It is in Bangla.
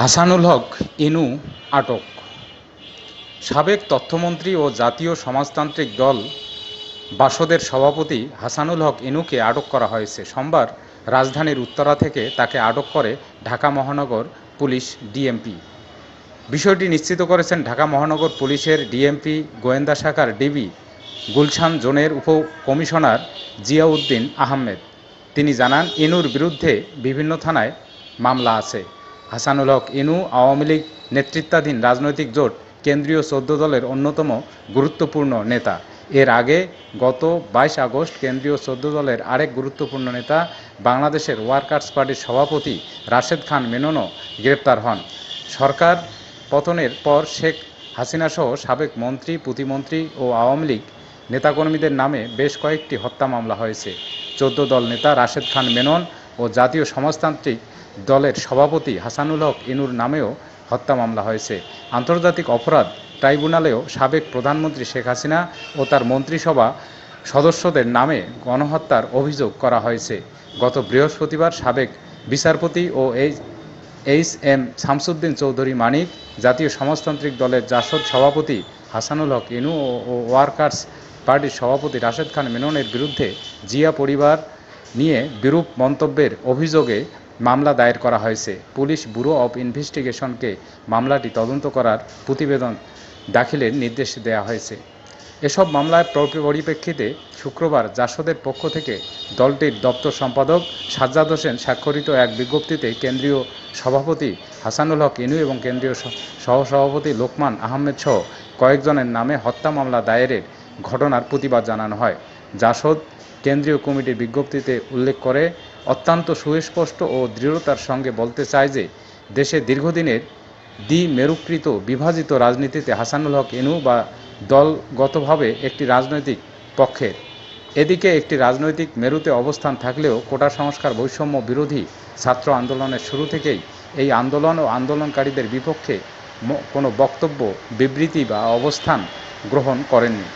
হাসানুল হক ইনু আটক। সাবেক তথ্যমন্ত্রী ও জাতীয় সমাজতান্ত্রিক দল বাসদের সভাপতি হাসানুল হক ইনুকে আটক করা হয়েছে। সোমবার রাজধানীর উত্তরা থেকে তাকে আটক করে ঢাকা মহানগর পুলিশ ডিএমপি। বিষয়টি নিশ্চিত করেছেন ঢাকা মহানগর পুলিশের ডিএমপি গোয়েন্দা শাখার ডিবি গুলশান জোনের উপ কমিশনার জিয়াউদ্দিন আহমেদ। তিনি জানান, ইনুর বিরুদ্ধে বিভিন্ন থানায় মামলা আছে। হাসানুল হক ইনু আওয়ামী লীগ নেতৃত্বাধীন রাজনৈতিক জোট কেন্দ্রীয় চোদ্দ দলের অন্যতম গুরুত্বপূর্ণ নেতা। এর আগে গত বাইশ আগস্ট কেন্দ্রীয় চোদ্দ দলের আরেক গুরুত্বপূর্ণ নেতা বাংলাদেশের ওয়ার্কার্স পার্টির সভাপতি রাশেদ খান মেননও গ্রেপ্তার হন। সরকার পতনের পর শেখ হাসিনাসহ সাবেক মন্ত্রী, প্রতিমন্ত্রী ও আওয়ামী লীগ নেতাকর্মীদের নামে বেশ কয়েকটি হত্যা মামলা হয়েছে। চোদ্দ দল নেতা রাশেদ খান মেনন ও জাতীয় সমাজতান্ত্রিক দলের সভাপতি হাসানুল হক ইনুর নামেও হত্যা মামলা হয়েছে। আন্তর্জাতিক অপরাধ ট্রাইব্যুনালেও সাবেক প্রধানমন্ত্রী শেখ হাসিনা ও তার মন্ত্রিসভা সদস্যদের নামে গণহত্যার অভিযোগ করা হয়েছে। গত বৃহস্পতিবার সাবেক বিচারপতি ও A H M Shamsuddin Chowdhury Manik, জাতীয় সমাজতান্ত্রিক দলের জাসদ সভাপতি হাসানুল হক ইনু ও ওয়ার্কার্স পার্টির সভাপতি রাশেদ খান মেননের বিরুদ্ধে জিয়া পরিবার নিয়ে বিরূপ মন্তব্যের অভিযোগে মামলা দায়ের করা হয়েছে। পুলিশ ব্যুরো অব ইনভেস্টিগেশনকে মামলাটি তদন্ত করার প্রতিবেদন দাখিলের নির্দেশ দেওয়া হয়েছে। এসব মামলার পরিপ্রেক্ষিতে শুক্রবার জাসদের পক্ষ থেকে দলটির দপ্তর সম্পাদক সাজ্জাদ হোসেন স্বাক্ষরিত এক বিজ্ঞপ্তিতে কেন্দ্রীয় সভাপতি হাসানুল হক ইনু এবং কেন্দ্রীয় সহসভাপতি লোকমান আহমেদ সহ কয়েকজনের নামে হত্যা মামলা দায়েরের ঘটনার প্রতিবাদ জানানো হয়। জাসদ কেন্দ্রীয় কমিটির বিজ্ঞপ্তিতে উল্লেখ করে, অত্যন্ত সুস্পষ্ট ও দৃঢ়তার সঙ্গে বলতে চায় যে, দেশে দীর্ঘদিনের দ্বি মেরুকৃত বিভাজিত রাজনীতিতে হাসানুল হক এনু বা দলগতভাবে একটি রাজনৈতিক পক্ষের। এদিকে একটি রাজনৈতিক মেরুতে অবস্থান থাকলেও কোটা সংস্কার বৈষম্য বিরোধী ছাত্র আন্দোলনের শুরু থেকেই এই আন্দোলন ও আন্দোলনকারীদের বিপক্ষে কোনো বক্তব্য, বিবৃতি বা অবস্থান গ্রহণ করেননি।